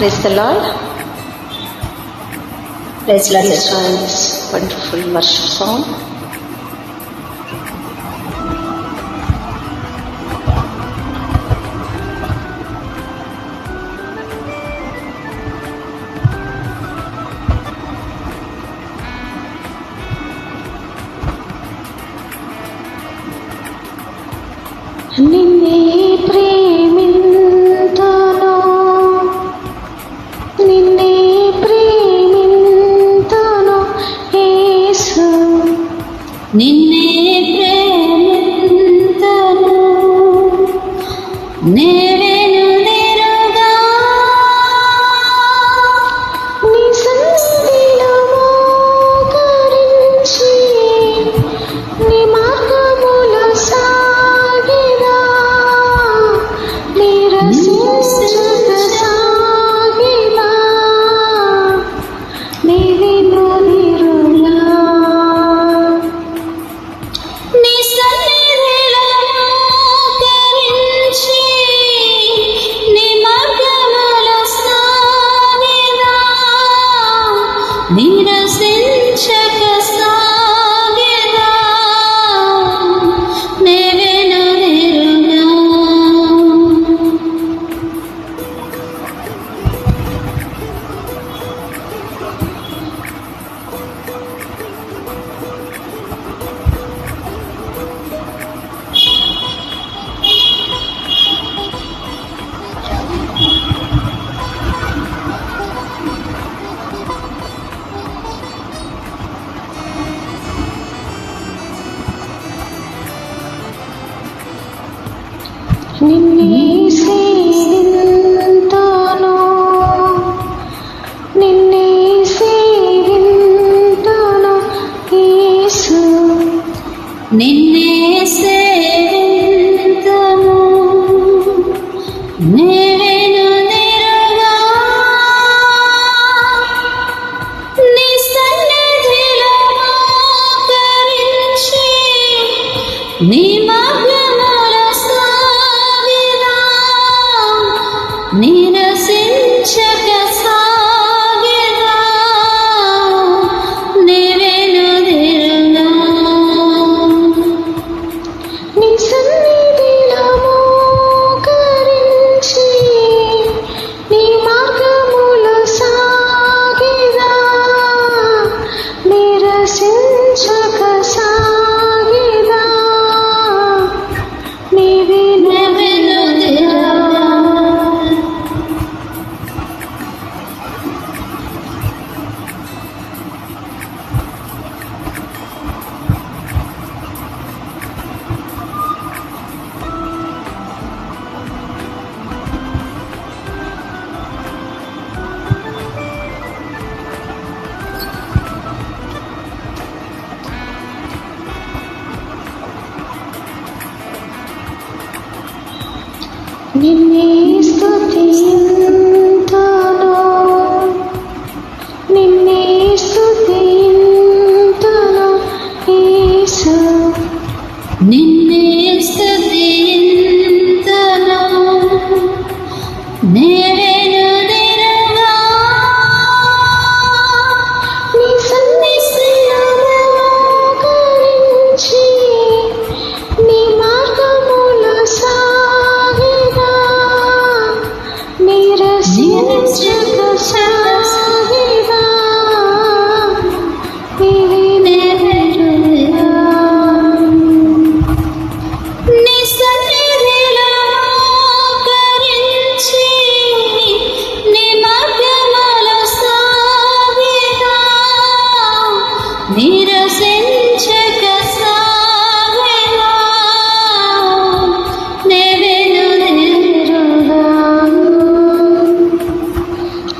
Praise the Lord. Let's Please join this wonderful worship song. ನಿನ್ನೆ నిన్నే ప్రేమింతను నే నిన్నే సేవింతును యేసు? నిన్నే సేవింతుము నేవెను నీ సన్నిధిలో మోకరించి నీ నిన్నే స్తుతింతును